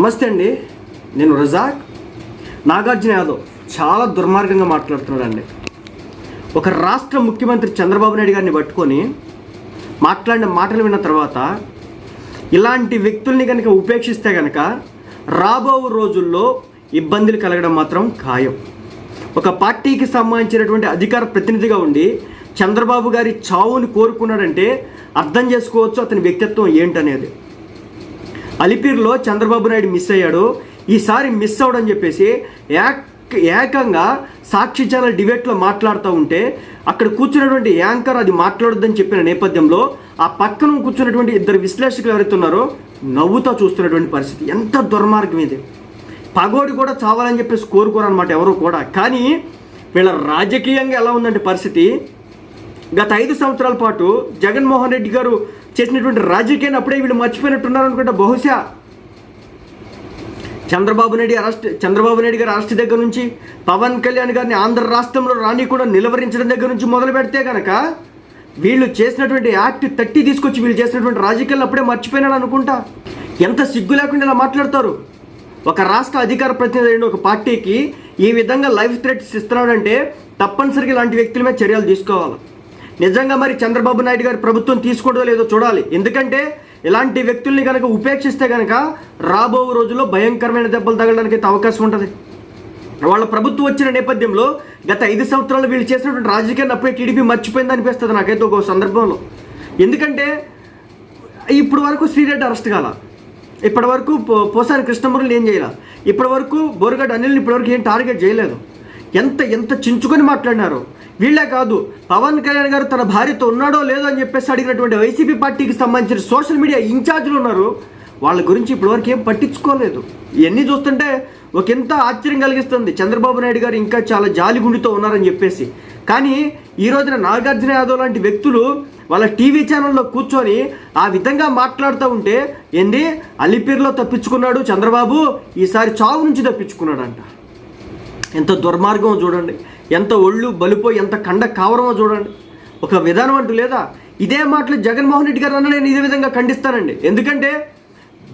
నమస్తే అండి. నేను రజాక్. నాగార్జున యాదవ్ చాలా దుర్మార్గంగా మాట్లాడుతున్నాడండి. ఒక రాష్ట్ర ముఖ్యమంత్రి చంద్రబాబు నాయుడు గారిని పట్టుకొని మాట్లాడిన మాటలు విన్న తర్వాత ఇలాంటి వ్యక్తుల్ని కనుక ఉపేక్షిస్తే కనుక రాబో రోజుల్లో ఇబ్బందులు కలగడం మాత్రం ఖాయం. ఒక పార్టీకి సంబంధించినటువంటి అధికార ప్రతినిధిగా ఉండి చంద్రబాబు గారి చావుని కోరుకున్నాడంటే అర్థం చేసుకోవచ్చు అతని వ్యక్తిత్వం ఏంటనేది. అలిపిరిలో చంద్రబాబు నాయుడు మిస్ అయ్యాడు. ఈసారి మిస్ అవడం చెప్పేసి ఏక్ ఏకంగా సాక్షి ఛానల్ డిబేట్లో మాట్లాడుతూ ఉంటే అక్కడ కూర్చున్నటువంటి యాంకర్ అది మాట్లాడొద్దని చెప్పిన నేపథ్యంలో ఆ పక్కన కూర్చున్నటువంటి ఇద్దరు విశ్లేషకులు ఎవరైతే ఉన్నారో నవ్వుతా చూస్తున్నటువంటి పరిస్థితి. ఎంత దుర్మార్గం ఇది. పగోడి కూడా చావాలని చెప్పేసి కోరుకోరనమాట ఎవరు కూడా. కానీ వీళ్ళ రాజకీయంగా ఎలా ఉందంటే పరిస్థితి గత ఐదు సంవత్సరాల పాటు జగన్మోహన్ రెడ్డి గారు చేసినటువంటి రాజకీయాన్ని అప్పుడే వీళ్ళు మర్చిపోయినట్టున్నారు అనుకుంటా. బహుశా చంద్రబాబు నాయుడు అరెస్ట్ చంద్రబాబు నాయుడు గారి అరెస్ట్ దగ్గర నుంచి పవన్ కళ్యాణ్ గారిని ఆంధ్ర రాష్ట్రంలో రాని కూడా నిలవరించడం దగ్గర నుంచి మొదలు పెడితే కనుక వీళ్ళు చేసినటువంటి యాక్ట్ తట్టి తీసుకొచ్చి వీళ్ళు చేసినటువంటి రాజకీయాలు అప్పుడే మర్చిపోయినాడు అనుకుంటా. ఎంత సిగ్గు లేకుండా ఇలా మాట్లాడతారు. ఒక రాష్ట్ర అధికార ప్రతినిధి అయిన ఒక పార్టీకి ఈ విధంగా లైఫ్ థ్రెట్స్ ఇస్తున్నాడంటే తప్పనిసరిగా ఇలాంటి వ్యక్తుల మీద చర్యలు తీసుకోవాలి. నిజంగా మరి చంద్రబాబు నాయుడు గారి ప్రభుత్వం తీసుకోవడం లేదో చూడాలి. ఎందుకంటే ఇలాంటి వ్యక్తుల్ని కనుక ఉపేక్షిస్తే కనుక రాబో రోజుల్లో భయంకరమైన దెబ్బలు తగలడానికి అయితే అవకాశం ఉంటుంది. వాళ్ళ ప్రభుత్వం వచ్చిన నేపథ్యంలో గత ఐదు సంవత్సరాలు వీళ్ళు చేసినటువంటి రాజకీయాన్ని అప్పుడే టీడీపీ మర్చిపోయింది అనిపిస్తుంది నాకైతే ఒక సందర్భంలో. ఎందుకంటే ఇప్పటి వరకు శ్రీరెడ్డి అరెస్ట్ కాల. ఇప్పటి వరకు పో- పోసాని కృష్ణమురళి ఏం చేయాల. ఇప్పటి వరకు బోరగడ్డ అనిల్ని ఇప్పటివరకు ఏం టార్గెట్ చేయలేదు. ఎంత ఎంత చించుకొని మాట్లాడినారు. వీళ్ళే కాదు. పవన్ కళ్యాణ్ గారు తన భార్యతో ఉన్నాడో లేదో అని చెప్పేసి అడిగినటువంటి వైసీపీ పార్టీకి సంబంధించిన సోషల్ మీడియా ఇన్ఛార్జ్లు ఉన్నారు. వాళ్ళ గురించి ఇప్పటివరకు ఏం పట్టించుకోలేదు. ఇవన్నీ చూస్తుంటే ఒక ఎంత ఆశ్చర్యం కలిగిస్తుంది. చంద్రబాబు నాయుడు గారు ఇంకా చాలా జాలిగుండితో ఉన్నారని చెప్పేసి. కానీ ఈ రోజున నాగార్జున యాదవ్ లాంటి వ్యక్తులు వాళ్ళ టీవీ ఛానల్లో కూర్చొని ఆ విధంగా మాట్లాడుతూ ఉంటే ఏంది? అలిపిరిలో తప్పించుకున్నాడు చంద్రబాబు ఈసారి చావు నుంచి తప్పించుకున్నాడంట. ఎంత దుర్మార్గమో చూడండి ఎంత ఒళ్ళు బలిపో ఎంత కండ కావరమో చూడండి. ఒక విధానం అంటూ లేదా? ఇదే మాటలు జగన్మోహన్ రెడ్డి గారు అన్న నేను ఇదే విధంగా ఖండిస్తానండి. ఎందుకంటే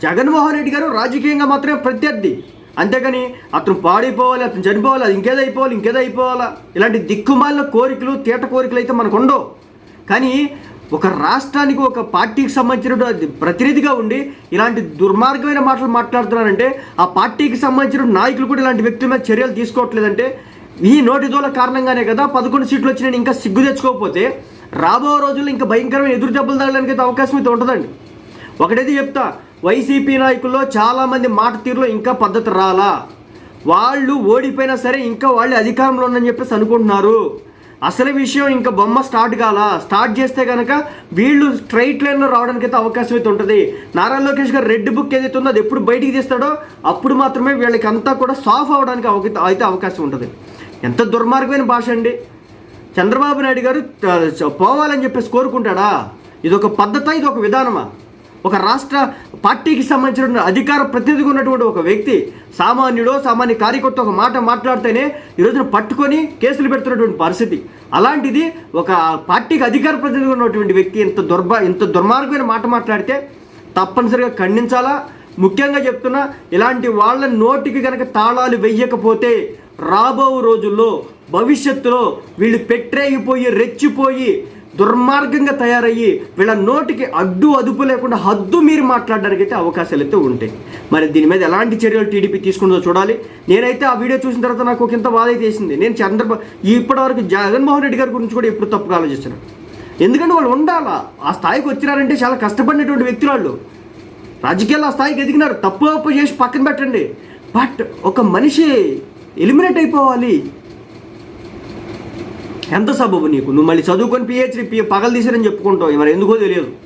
జగన్మోహన్ రెడ్డి గారు రాజకీయంగా మాత్రమే ప్రత్యర్థి. అంతేగాని అతను పాడైపోవాలి అతను చనిపోవాలి అది ఇంకేదో అయిపోవాలి ఇంకేదో అయిపోవాలా? ఇలాంటి దిక్కుమాలిన కోరికలు తీట కోరికలు అయితే మనకు ఉండవు. కానీ ఒక రాష్ట్రానికి ఒక పార్టీకి సంబంధించిన ప్రతినిధిగా ఉండి ఇలాంటి దుర్మార్గమైన మాటలు మాట్లాడుతున్నారంటే ఆ పార్టీకి సంబంధించిన నాయకులు కూడా ఇలాంటి వ్యక్తుల మీద చర్యలు తీసుకోవట్లేదంటే ఈ నోటి దోల కారణంగానే కదా పదకొండు సీట్లు వచ్చినాయి ఇంకా సిగ్గు తెచ్చుకోకపోతే రాబో రోజుల్లో ఇంకా భయంకరమైన ఎదురు దెబ్బలు తగలడానికి అయితే అవకాశం అయితే ఉంటుందండి. ఒకటైతే చెప్తా వైసీపీ నాయకుల్లో చాలామంది మాట తీరులో ఇంకా పద్ధతి రాలా. వాళ్ళు ఓడిపోయినా సరే ఇంకా వాళ్ళు అధికారంలో ఉందని చెప్పేసి అనుకుంటున్నారు. అసలు విషయం ఇంకా బొమ్మ స్టార్ట్ కాల? స్టార్ట్ చేస్తే కనుక వీళ్ళు స్ట్రైట్ లైన్లో రావడానికి అయితే అవకాశం అయితే ఉంటుంది. నారా లోకేష్ గారు రెడ్ బుక్ ఏదైతే ఉందో అది ఎప్పుడు బయటికి తీస్తాడో అప్పుడు మాత్రమే వీళ్ళకి అంతా కూడా సాఫ్ అవడానికి అవక- అయితే అవకాశం ఉంటుంది. ఎంత దుర్మార్గమైన భాష అండి. చంద్రబాబు నాయుడు గారు పోవాలని చెప్పేసి కోరుకుంటాడా? ఇది ఒక పద్ధత ఇది ఒక విధానమా? ఒక రాష్ట్ర పార్టీకి సంబంధించిన అధికార ప్రతినిధిగా ఉన్నటువంటి ఒక వ్యక్తి సామాన్యుడో సామాన్య కార్యకర్త ఒక మాట మాట్లాడితేనే ఈ రోజున పట్టుకొని కేసులు పెడుతున్నటువంటి పరిస్థితి. అలాంటిది ఒక పార్టీకి అధికార ప్రతినిధిగా ఉన్నటువంటి వ్యక్తి ఇంత దుర్భ ఇంత దుర్మార్గమైన మాట మాట్లాడితే తప్పనిసరిగా ఖండించాలా? ముఖ్యంగా చెప్తున్నా ఇలాంటి వాళ్ళ నోటికి కనుక తాళాలు వెయ్యకపోతే రాబో రోజుల్లో భవిష్యత్తులో వీళ్ళు పెట్టరేగిపోయి రెచ్చిపోయి దుర్మార్గంగా తయారయ్యి వీళ్ళ నోటికి అడ్డు అదుపు లేకుండా హద్దు మీరు మాట్లాడడానికి అయితే అవకాశాలు అయితే ఉంటాయి. మరి దీని మీద ఎలాంటి చర్యలు టీడీపీ తీసుకుందో చూడాలి. నేనైతే ఆ వీడియో చూసిన తర్వాత నాకు ఒక ఇంత బాధ అయితే వేసింది. నేను చంద్రబాబు ఇప్పటివరకు జగన్మోహన్ రెడ్డి గారి గురించి కూడా ఎప్పుడు తప్పుగా ఆలోచిస్తున్నాను ఎందుకంటే వాళ్ళు ఉండాలా? ఆ స్థాయికి వచ్చినారంటే చాలా కష్టపడినటువంటి వ్యక్తులు వాళ్ళు. రాజకీయాల్లో ఆ స్థాయికి ఎదిగినారు. తప్పు చేసి పక్కన పెట్టండి. బట్ ఒక మనిషి ఎలిమినేట్ అయిపోవాలి. ఎంత సబబు నీకు? నువ్వు మళ్ళీ చదువుకొని పిహెచ్డి పగలు తీసారని చెప్పుకుంటావు. మరి ఎందుకో తెలియదు.